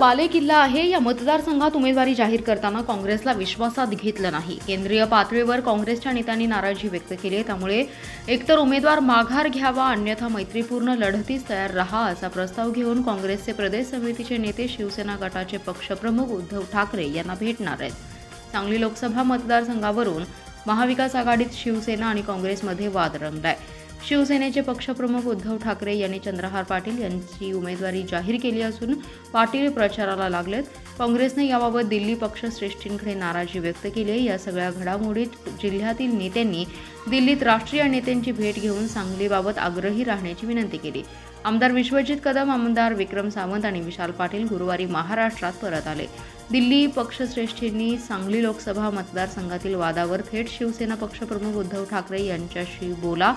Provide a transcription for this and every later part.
बालेकिल्ला आहे. या मतदारसंघात उमेदवारी जाहीर करताना काँग्रेसला विश्वासात घेतलं नाही. केंद्रीय पातळीवर काँग्रेसच्या नेत्यांनी नाराजी व्यक्त केली आहे. त्यामुळे एकतर उमेदवार माघार घ्यावा अन्यथा मैत्रीपूर्ण लढतीस तयार रहा असा प्रस्ताव घेऊन काँग्रेसचे प्रदेश समितीचे नेते शिवसेना गटाचे पक्षप्रमुख उद्धव ठाकरे यांना भेटणार आहेत. सांगली लोकसभा मतदारसंघावरून महाविकास आघाडीत शिवसेना आणि काँग्रेसमध्ये वाद रंगलाय. शिवसेनेचे पक्षप्रमुख उद्धव ठाकरे यांनी चंद्रहार पाटील यांची उमेदवारी जाहीर केली असून पाटील प्रचाराला लागलेत. काँग्रेसने याबाबत दिल्ली पक्षश्रेष्ठींकडे नाराजी व्यक्त केली आहे. या सगळ्या घडामोडीत जिल्ह्यातील नेत्यांनी दिल्लीत राष्ट्रीय नेत्यांची भेट घेऊन सांगलीबाबत आग्रही राहण्याची विनंती केली. आमदार विश्वजित कदम आमदार विक्रम सावंत आणि विशाल पाटील गुरुवारी महाराष्ट्रात परत आले. दिल्ली पक्षश्रेष्ठींनी सांगली लोकसभा मतदारसंघातील वादावर थेट शिवसेना पक्षप्रमुख उद्धव ठाकरे यांच्याशी बोला.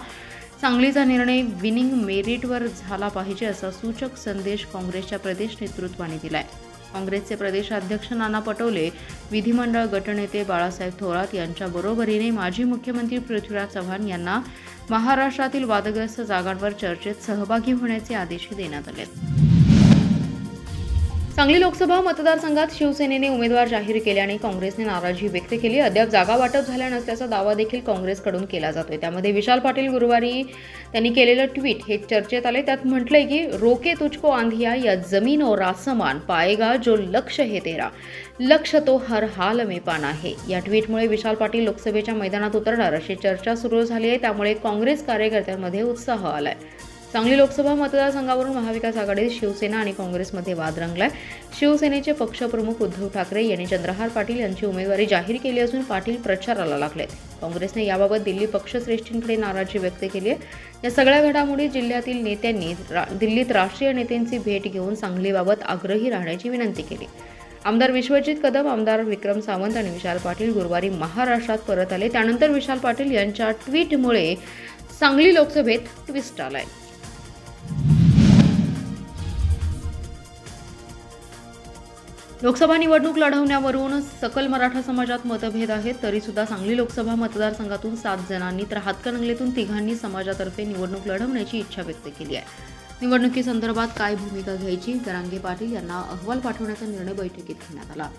सांगलीचा निर्णय विनिंग मेरिटवर झाला पाहिजे असा सूचक संदेश काँग्रेसच्या प्रदेश नेतृत्वाने दिलाय. काँग्रेसचे प्रदेशाध्यक्ष नाना पटोले विधिमंडळ गटनेते बाळासाहेब थोरात यांच्या बरोबरीने माजी मुख्यमंत्री पृथ्वीराज चव्हाण यांना महाराष्ट्रातील वादग्रस्त जागांवर चर्चेत सहभागी होण्याचे आदेश देण्यात आले सांगली लोकसभा मतदारसंघात शिवसेनेने उमेदवार जाहीर केल्याने काँग्रेसने नाराजी व्यक्त केली. अद्याप जागा वाटप झाल्या नसल्याचा दावा देखील काँग्रेसकडून केला जातोय. त्यामध्ये विशाल पाटील गुरुवारी त्यांनी केलेलं ट्विट हे चर्चेत आले. त्यात म्हटलंय की रोके तुझको आंधिया या जमीन और आसमान पाएगा जो लक्ष हे तेरा. लक्ष तो हर हाल में पाना है. या ट्विटमुळे विशाल पाटील लोकसभेच्या मैदानात उतरणार अशी चर्चा सुरू झाली आहे. त्यामुळे काँग्रेस कार्यकर्त्यांमध्ये उत्साह आलाय. सांगली लोकसभा मतदारसंघावरून महाविकास आघाडीत शिवसेना आणि काँग्रेसमध्ये वाद रंगलाय. शिवसेनेचे पक्षप्रमुख उद्धव ठाकरे यांनी चंद्रहार पाटील यांची उमेदवारी जाहीर केली असून पाटील प्रचाराला लागलेत. काँग्रेसने याबाबत दिल्ली पक्षश्रेष्ठींकडे नाराजी व्यक्त केली आहे. या सगळ्या घडामोडी जिल्ह्यातील नेत्यांनी रा- दिल्लीत राष्ट्रीय नेत्यांची भेट घेऊन सांगलीबाबत आग्रही राहण्याची विनंती केली. आमदार विश्वजित कदम आमदार विक्रम सावंत आणि विशाल पाटील गुरुवारी महाराष्ट्रात परत आले. त्यानंतर विशाल पाटील यांच्या ट्विटमुळे सांगली लोकसभेत ट्विस्ट आलाय. लोकसभा निवडणूक लढवण्यावरून सकल मराठा समाजात मतभेद आहेत तरीसुद्धा सांगली लोकसभा मतदारसंघातून सात जणांनी तर हातकणंगलेतून तिघांनी समाजातर्फे निवडणूक लढवण्याची इच्छा व्यक्त केली आहे. निवडणुकीसंदर्भात काय भूमिका घ्यायची? जरांगे पाटील यांना अहवाल पाठवण्याचा निर्णय बैठकीत घेण्यात आला.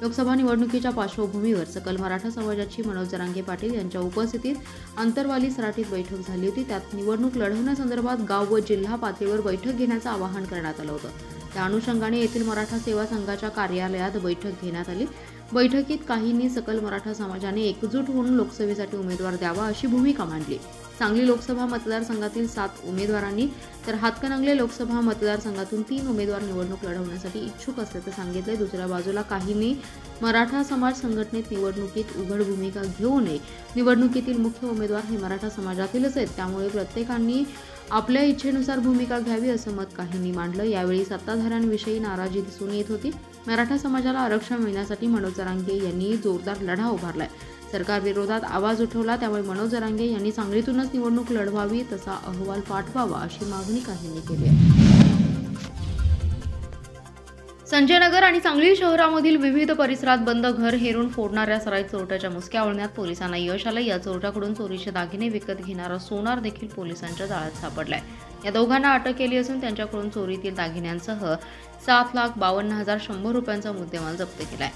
लोकसभा निवडणुकीच्या पार्श्वभूमीवर सकल मराठा समाजाची मनोज जरांगे पाटील यांच्या उपस्थितीत आंतरवाली सराठीत बैठक झाली होती. त्यात निवडणूक लढवण्यासंदर्भात गाव व जिल्हा पातळीवर बैठक घेण्याचं आवाहन करण्यात आलं होतं. त्या अनुषंगाने येथील मराठा सेवा संघाच्या कार्यालयात बैठक घेण्यात आली. बैठकीत काहींनी सकल मराठा समाजाने एकजूट होऊन लोकसभेसाठी उमेदवार द्यावा अशी भूमिका मांडली. सांगली लोकसभा मतदारसंघातील सात उमेदवारांनी तर हातकणंगले लोकसभा मतदारसंघातून तीन उमेदवार निवडणूक लढवण्यासाठी इच्छुक असल्याचं सांगितलंय. दुसऱ्या बाजूला काहींनी मराठा समाज संघटनेत निवडणुकीत उघड भूमिका घेऊ नये. निवडणुकीतील मुख्य उमेदवार हे मराठा समाजातीलच आहेत. त्यामुळे प्रत्येकांनी आपल्या इच्छेनुसार भूमिका घ्यावी असं मत काहींनी मांडलं. यावेळी सत्ताधाऱ्यांविषयी नाराजी दिसून येत होती. मराठा समाजाला आरक्षण मिळण्यासाठी मनोज जरांगे यांनी जोरदार लढा उभारलाय. सरकार विरोधात आवाज उठवला त्यामुळे मनोज जरांगे यांनी सांगलीतूनच निवडणूक लढवावी तसा अहवाल पाठवावा अशी मागणी काहींनी केली आहे. संजयनगर आणि सांगली शहरामधील विविध परिसरात बंद घर हेरून फोडणाऱ्या सराईत चोरट्याच्या मुसक्या ओळण्यात पोलिसांना यश आलं या चोरट्याकडून चोरीचे दागिने विकत घेणारा सोनार देखील पोलिसांच्या जाळ्यात सापडलाय. या दोघांना अटक केली असून त्यांच्याकडून चोरीतील दागिन्यांसह सात लाख बावन्न हजार शंभर रुपयांचा मुद्देमाल जप्त केलाय.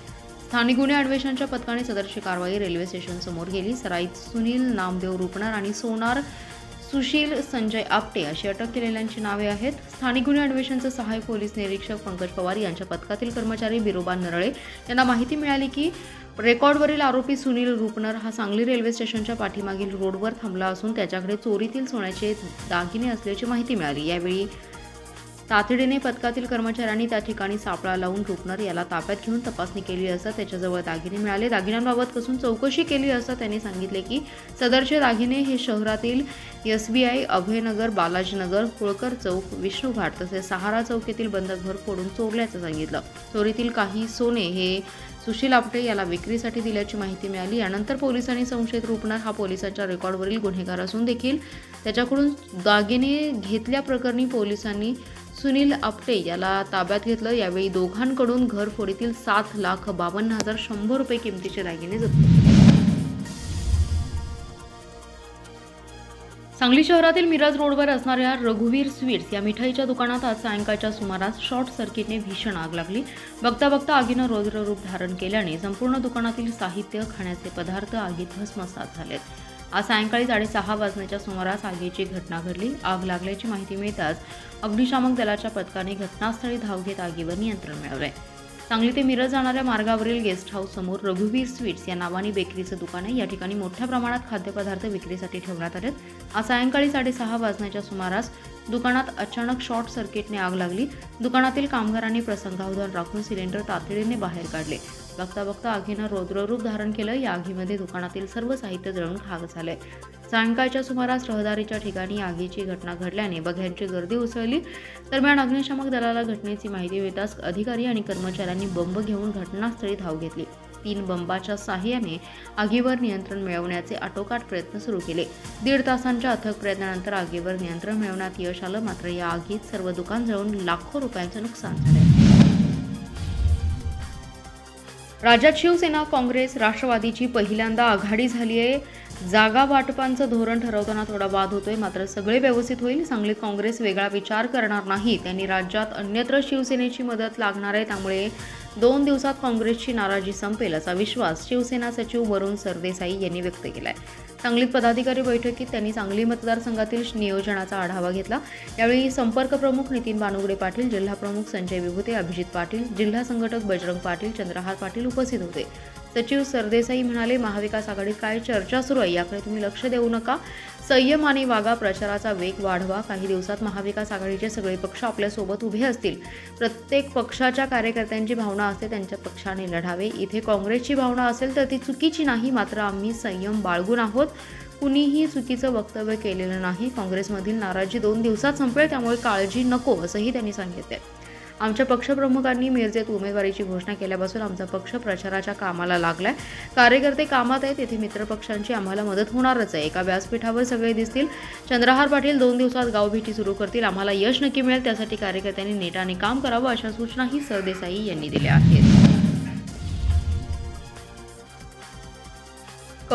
स्थानिक गुन्हे अन्वेषणच्या पथकाने सदरची कारवाई रेल्वे स्टेशन समोर केली. सराईत सुनील नामदेव रुपणार आणि सोनार सुशील संजय आपटे अशी अटक केलेल्यांची नावे आहेत. स्थानिक गुन्हे अन्वेषणचे सहाय्यक पोलीस निरीक्षक पंकज पवार यांच्या पथकातील कर्मचारी बिरोबा नरळे यांना माहिती मिळाली की रेकॉर्डवरील आरोपी सुनील रुपनर हा सांगली रेल्वे स्टेशनच्या पाठीमागील रोडवर थांबला असून त्याच्याकडे चोरीतील सोन्याचे दागिने असल्याची माहिती मिळाली. यावेळी तातडीने पथकातील कर्मचाऱ्यांनी त्या ठिकाणी सापळा लावून रुपनर याला ताब्यात घेऊन तपासणी केली असता त्याच्याजवळ दागिने मिळाले. दागिन्यांबाबत कसून चौकशी केली असता त्यांनी सांगितले की सदरचे दागिने हे शहरातील S B I Abhaynagar Balajinagar Holkar Chowk Vishnu Ghat तसेच सहारा चौक येथील बंद घर फोडून चोरल्याचं सांगितलं. चोरीतील काही सोने हे सुशील आपटे याला विक्रीसाठी दिल्याची माहिती मिळाली. यानंतर पोलिसांनी संशयित रुपणार हा पोलिसांच्या रेकॉर्डवरील गुन्हेगार असून देखील त्याच्याकडून दागिने घेतल्याप्रकरणी पोलिसांनी सुनील आपटे याला ताब्यात घेतलं. यावेळी दोघांकडून घरफोडीतील सात लाख बावन्न हजार शंभर रुपये किमतीचे दागिने जप्त. सांगली शहरातील मिरज रोडवर असणाऱ्या रघुवीर स्वीट्स या मिठाईच्या दुकानात आज सायंकाळच्या सुमारास शॉर्ट सर्किटने भीषण आग लागली. बघता बघता आगीनं रौद्र रूप धारण केल्याने संपूर्ण दुकानातील साहित्य खाण्याचे पदार्थ आगीत भस्मसात झालेत. आज सायंकाळी साडेसहा वाजण्याच्या सुमारास आगीची घटना घडली. आग लागल्याची माहिती मिळताच अग्निशामक दलाच्या पथकाने घटनास्थळी धाव घेत आगीवर नियंत्रण मिळवले. सांगली ते मिरज जाणाऱ्या मार्गावरील गेस्ट हाऊस समोर रघुवीर स्वीट्स या नावाने बेकरीचं दुकान आहे. या ठिकाणी मोठ्या प्रमाणात खाद्यपदार्थ विक्रीसाठी ठेवण्यात आलेत. आज सायंकाळी साडेसहा वाजण्याच्या सुमारास दुकानात अचानक शॉर्ट सर्किटने आग लागली. दुकानातील कामगारांनी प्रसंगावधान राखून सिलेंडर तातडीने बाहेर काढले. बघता बघता आगीनं रौद्ररूप धारण केलं. या आगीमध्ये दुकानातील सर्व साहित्य जळून खाक झालंय सायंकाळच्या सुमारास रहदारीच्या ठिकाणी आगीची घटना घडल्याने बघ्यांची गर्दी उसळली. दरम्यान अग्निशामक दलाला घटनेची माहिती मिळताच अधिकारी आणि कर्मचाऱ्यांनी बंब घेऊन घटनास्थळी धाव घेतली. तीन बंबाच्या साहाय्याने आगीवर नियंत्रण मिळवण्याचे आटोकाट प्रयत्न सुरू केले. दीड तासांच्या अथक प्रयत्नानंतर आगीवर नियंत्रण मिळवण्यात यश आलं. मात्र या आगीत सर्व दुकान जळून लाखो रुपयांचं नुकसान झालं राज्यात शिवसेना काँग्रेस राष्ट्रवादीची पहिल्यांदा आघाडी झाली आहे. जागा वाटपांचं धोरण ठरवताना थोडा वाद होतोय मात्र सगळे व्यवस्थित होईल. सांगलीत काँग्रेस वेगळा विचार करणार नाही. त्यांनी राज्यात अन्यत्र शिवसेनेची मदत लागणार आहे त्यामुळे दोन दिवसात काँग्रेसची नाराजी संपेल असा विश्वास शिवसेना सचिव वरुण सरदेसाई यांनी व्यक्त केला आहे सांगलीत पदाधिकारी बैठकीत त्यांनी सांगली मतदारसंघातील नियोजनाचा आढावा घेतला. यावेळी संपर्क प्रमुख नितीन बानुगडे पाटील जिल्हा प्रमुख संजय विभूते अभिजित पाटील जिल्हा संघटक बजरंग पाटील चंद्रहार पाटील उपस्थित होते. सचिव सरदेसाई म्हणाले महाविकास आघाडीत काय चर्चा सुरू आहे याकडे तुम्ही लक्ष देऊ नका. संयम आणि वागा प्रचाराचा वेग वाढवा. काही दिवसात महाविकास आघाडीचे सगळे पक्ष आपल्यासोबत उभे असतील. प्रत्येक पक्षाच्या कार्यकर्त्यांची भावना असते त्यांच्या पक्षाने लढावे. इथे काँग्रेसची भावना असेल तर ती चुकीची नाही मात्र आम्ही संयम बाळगून आहोत. कुणीही चुकीचं वक्तव्य केलेलं नाही. काँग्रेसमधील नाराजी दोन दिवसात संपेल त्यामुळे काळजी नको असंही त्यांनी सांगितले आमच्या पक्षप्रमुखांनी मिरजेत उमेदवारीची घोषणा केल्यापासून आमचा पक्ष प्रचाराच्या कामाला लागलाय. कार्यकर्ते कामात आहेत येथे मित्रपक्षांची आम्हाला मदत होणारच आहे. एका व्यासपीठावर सगळे दिसतील. चंद्रहार पाटील दोन दिवसात गावभेटी सुरू करतील. आम्हाला यश नक्की मिळेल त्यासाठी कार्यकर्त्यांनी नेटाने काम करावं अशा सूचनाही सरदेसाई यांनी दिल्या आहेत.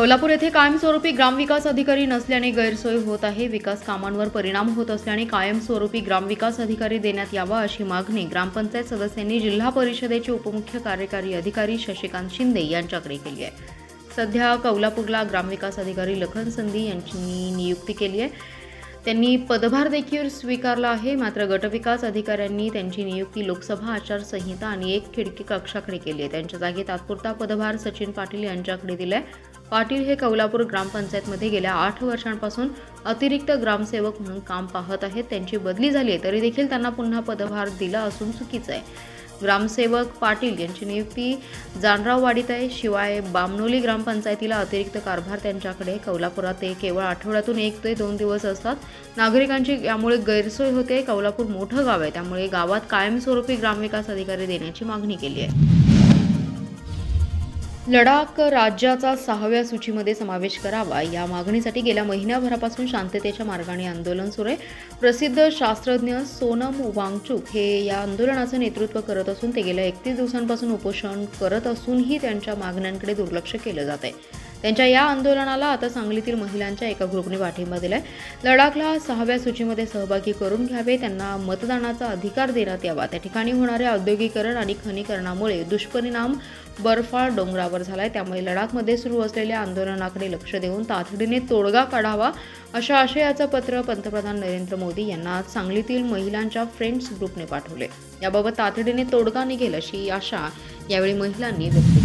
कोल्हापूर येथे कायमस्वरूपी ग्रामविकास अधिकारी नसल्याने गैरसोय होत आहे. विकास कामांवर परिणाम होत असल्याने कायमस्वरूपी ग्रामविकास अधिकारी देण्यात यावा अशी मागणी ग्रामपंचायत सदस्यांनी जिल्हा परिषदेचे उपमुख्य कार्यकारी अधिकारी शशिकांत शिंदे यांच्याकडे केली आहे. सध्या कौलापूरला ग्रामविकास अधिकारी लखन संधी यांची नियुक्ती केली आहे. त्यांनी पदभार देखील स्वीकारला आहे. मात्र गटविकास अधिकाऱ्यांनी त्यांची नियुक्ती लोकसभा आचारसंहिता आणि एक खिडकी कक्षाकडे केली आहे. त्यांच्या जागी तात्पुरता पदभार सचिन पाटील यांच्याकडे दिलाय. पाटील हे कौलापूर ग्रामपंचायतमध्ये गेल्या आठ वर्षांपासून अतिरिक्त ग्रामसेवक म्हणून काम पाहत आहेत. त्यांची बदली झाली आहे तरी देखील त्यांना पुन्हा पदभार दिला असून चुकीचं आहे. ग्रामसेवक पाटील यांची नियुक्ती जानराववाडीत आहे. शिवाय बामनोली ग्रामपंचायतीला अतिरिक्त कारभार त्यांच्याकडे कौलापुरात ते केवळ आठवड्यातून एक ते दोन दिवस असतात. नागरिकांची यामुळे गैरसोय होते. कौलापूर मोठं गाव आहे त्यामुळे गावात कायमस्वरूपी ग्रामविकास अधिकारी देण्याची मागणी केली आहे. लडाख राज्याचा सहाव्या सूचीमध्ये समावेश करावा या मागणीसाठी गेल्या महिन्याभरापासून शांततेच्या मार्गाने आंदोलन सुरू आहे. प्रसिद्ध शास्त्रज्ञ सोनम वांगचूक हे या आंदोलनाचं नेतृत्व करत असून ते गेल्या एकतीस दिवसांपासून उपोषण करत असूनही त्यांच्या मागण्यांकडे दुर्लक्ष केलं जात आहे. त्यांच्या या आंदोलनाला आता सांगलीतील महिलांच्या एका ग्रुपने पाठिंबा दिलाय. लडाखला सहाव्या सूचीमध्ये सहभागी करून घ्यावे त्यांना मतदानाचा अधिकार देण्यात यावा. त्या ठिकाणी होणारे औद्योगिकरण आणि खनीकरणामुळे दुष्परिणाम बर्फाळ डोंगरावर झालाय. त्यामुळे लडाखमध्ये सुरू असलेल्या आंदोलनाकडे लक्ष देऊन तातडीने तोडगा काढावा अशा आशयाचं पत्र पंतप्रधान नरेंद्र मोदी यांना सांगलीतील महिलांच्या फ्रेंड्स ग्रुपने पाठवले. याबाबत तातडीने तोडगा निघेल अशी आशा यावेळी महिलांनी व्यक्त